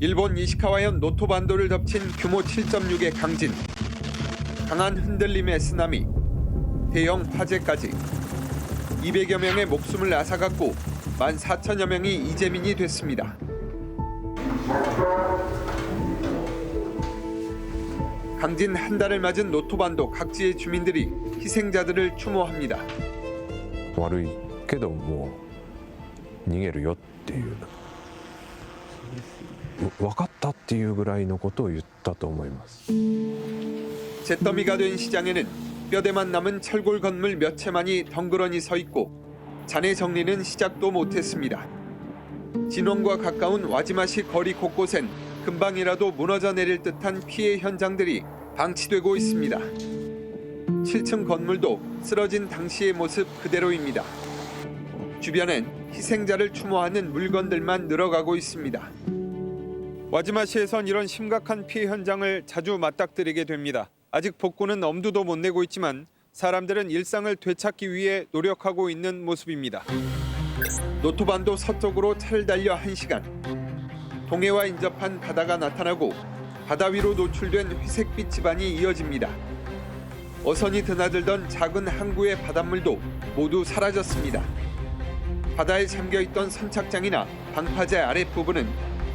일본 이시카와현 노토반도를 덮친 규모 7.6의 강진. 강한 흔들림의 쓰나미. 대형 화재까지. 200여 명의 목숨을 앗아갔고 14,000여 명이 이재민이 됐습니다. 강진 한 달을 맞은 노토반도 각지의 주민들이 희생자들을 추모합니다. 悪いけどもう逃げるよっていう 分かったっていうぐらいのことを言ったと思います 잿더미가 된 시장에는 뼈대만 남은 철골 건물 몇 채만이 덩그러니 서 있고 잔해 정리는 시작도 못했습니다. 진원과 가까운 와지마시 거리 곳곳엔 금방이라도 무너져 내릴 듯한 피해 현장들이 방치되고 있습니다. 7층 건물도 쓰러진 당시의 모습 그대로입니다. 주변엔 희생자를 추모하는 물건들만 늘어가고 있습니다. 와지마시에선 이런 심각한 피해 현장을 자주 맞닥뜨리게 됩니다. 아직 복구는 엄두도 못 내고 있지만 사람들은 일상을 되찾기 위해 노력하고 있는 모습입니다. 노토반도 서쪽으로 차를 달려 1시간. 동해와 인접한 바다가 나타나고 바다 위로 노출된 회색빛 지반이 이어집니다. 어선이 드나들던 작은 항구의 바닷물도 모두 사라졌습니다. 바다에 잠겨 있던 선착장이나 방파제 아랫부분은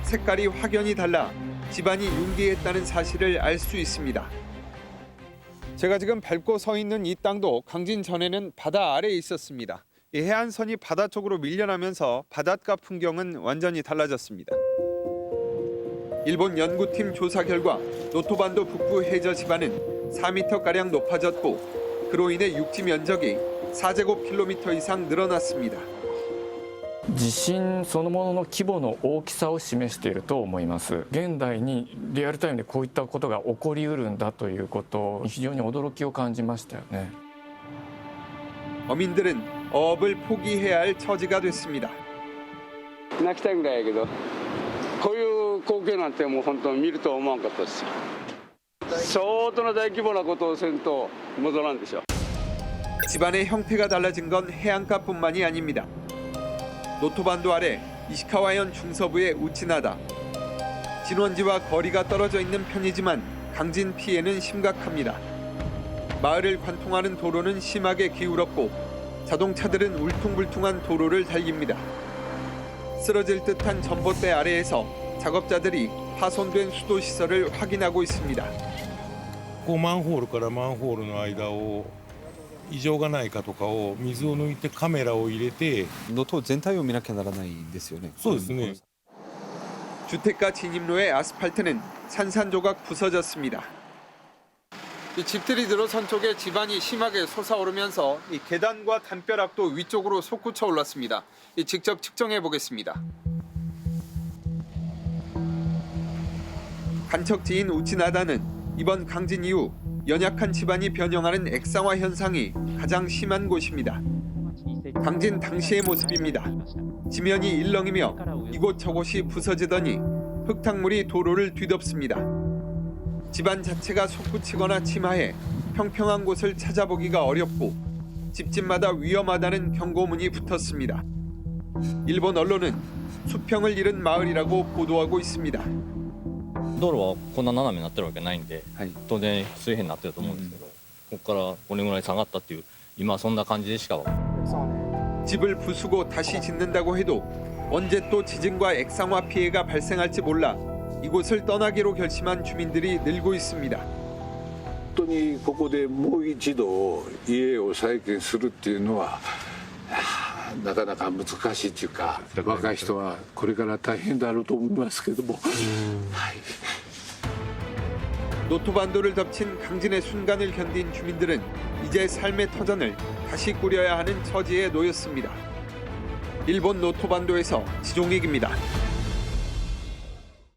색깔이 확연히 달라 집안이 융기했다는 사실을 알 수 있습니다. 제가 지금 밟고 서 있는 이 땅도 강진 전에는 바다 아래에 있었습니다. 이 해안선이 바다 쪽으로 밀려나면서 바닷가 풍경은 완전히 달라졌습니다. 일본 연구팀 조사 결과 노토반도 북부 해저 지반은 4m가량 높아졌고 그로 인해 육지 면적이 4제곱킬로미터 이상 늘어났습니다. 地震そのものの規模の大きさを示していると思います現代にリアルタイムでこういったことが起こりうるんだということ非常に驚きを感じましたよね 어민들은 어업을 포기해야 할 처지가 됐습니다. 泣きたいぐらいやけどこういう光景なんてもう本当見るとは思わんかったです相当な大規模なことをせんと戻らんでしょ 집안의 형태가 달라진 건 해안가뿐만이 아닙니다. 노토반도 아래 이시카와현 중서부의 우치나다. 진원지와 거리가 떨어져 있는 편이지만 강진 피해는 심각합니다. 마을을 관통하는 도로는 심하게 기울었고 자동차들은 울퉁불퉁한 도로를 달립니다. 쓰러질 듯한 전봇대 아래에서 작업자들이 파손된 수도 시설을 확인하고 있습니다. こうマンホールからマンホールの間を 異常がないかとかを水を抜いてカメラを入れて能登全体を見なきゃならないんですよね。そうですね 주택가 진입로의 아스팔트는 산산조각 부서졌습니다. 이 집들이 들어선 쪽에 집안이 심하게 솟아오르면서 이 계단과 담벼락도 위쪽으로 솟구쳐 올랐습니다. 이 직접 측정해 보겠습니다. 간척지인 우치나다는 이번 강진 이후 연약한 집안이 변형하는 액상화 현상이 가장 심한 곳입니다. 강진 당시의 모습입니다. 지면이 일렁이며 이곳 저곳이 부서지더니 흙탕물이 도로를 뒤덮습니다. 집안 자체가 솟구치거나 침하해 평평한 곳을 찾아보기가 어렵고 집집마다 위험하다는 경고문이 붙었습니다. 일본 언론은 수평을 잃은 마을이라고 보도하고 있습니다. 道路はこんな斜めになってるわけないんで、はい当然水平になってると思うんですけど、ここからこれぐらい下がったっていう今はそんな感じでしか 집을 부수고 다시 짓는다고 해도 언제 또 지진과 액상화 피해가 발생할지 몰라 이곳을 떠나기로 결심한 주민들이 늘고 있습니다. 本当にここでもう一度家を再建するっていうのはあー なかなか難しいっていうか若い人はこれから大変だろうと思いますけども、はい、 노토반도를 덮친 강진의 순간을 견딘 주민들은 이제 삶의 터전을 다시 꾸려야 하는 처지에 놓였습니다. 일본 노토반도에서 지종익입니다.